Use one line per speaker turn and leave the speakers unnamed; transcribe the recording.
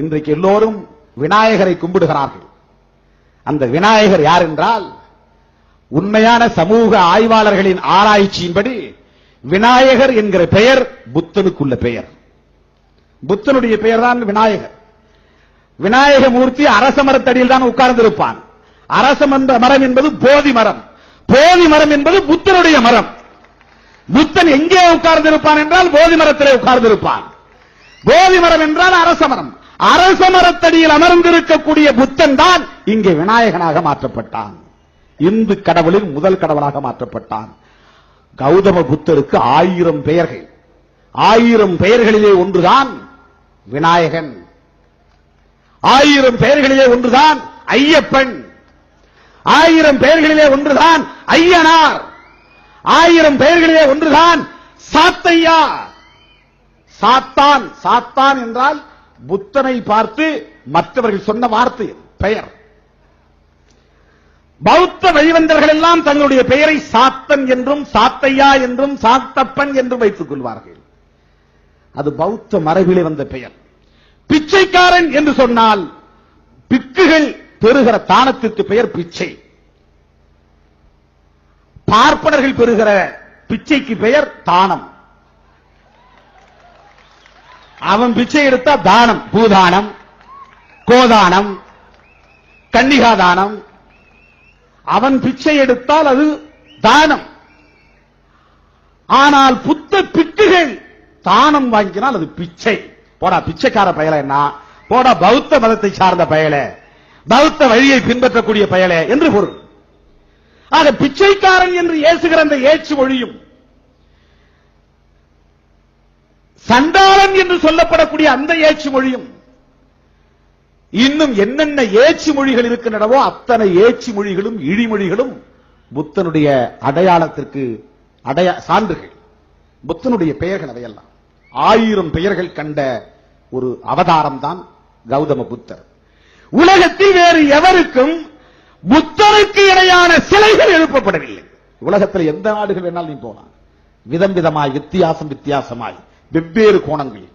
இன்றைக்கு எல்லோரும் விநாயகரை கும்பிடுகிறார்கள். அந்த விநாயகர் யார் என்றால் உண்மையான சமூக ஆய்வாளர்களின் ஆராய்ச்சியின்படி விநாயகர் என்கிற பெயர் புத்தனுக்குள்ள பெயர். புத்தனுடைய பெயர் தான் விநாயகர். விநாயக மூர்த்தி அரச மரத்தடியில் தான் உட்கார்ந்திருப்பான். அரச மன்ற மரம் என்பது போதி மரம். போதி மரம் என்பது புத்தனுடைய மரம். புத்தன் எங்கே உட்கார்ந்திருப்பான் என்றால் போதி மரத்திலே உட்கார்ந்திருப்பான். போதி மரம் என்றால் அரச மரம். அரச மரத்தடியில் அமர்ந்திருக்கக்கூடிய புத்தன் தான் இங்கே விநாயகனாக மாற்றப்பட்டான். இந்து கடவுளின் முதல் கடவுளாக மாற்றப்பட்டான். கௌதம புத்தருக்கு ஆயிரம் பெயர்கள். ஆயிரம் பெயர்களிலே ஒன்றுதான் விநாயகன். ஆயிரம் பெயர்களிலே ஒன்றுதான் ஐயப்பன். ஆயிரம் பெயர்களிலே ஒன்றுதான் ஐயனார். ஆயிரம் பெயர்களிலே ஒன்றுதான் சாத்தையா சாத்தான் சாத்தான் என்றால் புத்தனை பார்த்து மற்றவர்கள் சொன்ன வார்த்தை பெயர். பௌத்த வழிவந்தர்கள் எல்லாம் தங்களுடைய பெயரை சாத்தன் என்றும் சாத்தையா என்றும் சாத்தப்பன் என்றும் வைத்துக் கொள்வார்கள். அது பௌத்த மரபிலே வந்த பெயர். பிச்சைக்காரன் என்று சொன்னால் பிக்குகள் பெறுகிற தானத்திற்கு பெயர் பிச்சை. பார்ப்பனர்கள் பெறுகிற பிச்சைக்கு பெயர் தானம். அவன் பிச்சை எடுத்தா தானம். பூதானம் கோதானம் கன்னிகாதானம். அவன் பிச்சை எடுத்தால் அது தானம். ஆனால் புத்த பிக்குகள் தானம் வாங்கினால் அது பிச்சை. போடா பிச்சைக்கார பயல என்ன போடா பௌத்த மதத்தை சார்ந்த பயல. பௌத்த வழியை பின்பற்றக்கூடிய பயல என்று பொருள். ஆக பிச்சைக்காரன் என்று ஏசுகிற அந்த ஏச்சு மொழியும் சண்டாளன் என்று சொல்லப்படக்கூடிய அந்த ஏச்சு மொழியும் இன்னும் என்னென்ன ஏச்சு மொழிகள் இருக்கின்றனவோ அத்தனை ஏச்சு மொழிகளும் இழிமொழிகளும் புத்தனுடைய அடையாளத்திற்கு அடைய சான்றுகள். புத்தனுடைய பெயர்கள் அதையெல்லாம் ஆயிரம் பெயர்கள் கண்ட ஒரு அவதாரம் தான் கௌதம புத்தர். உலகத்தில் வேறு எவருக்கும் புத்தருக்கு இணையான சிலைகள் எழுப்பப்படவில்லை. உலகத்தில் எந்த நாடுகள் வேணாலும் நீ போலாம். விதம் விதமாய் வித்தியாசம் வித்தியாசமாய். வெவ்வேறு கோணங்களில்.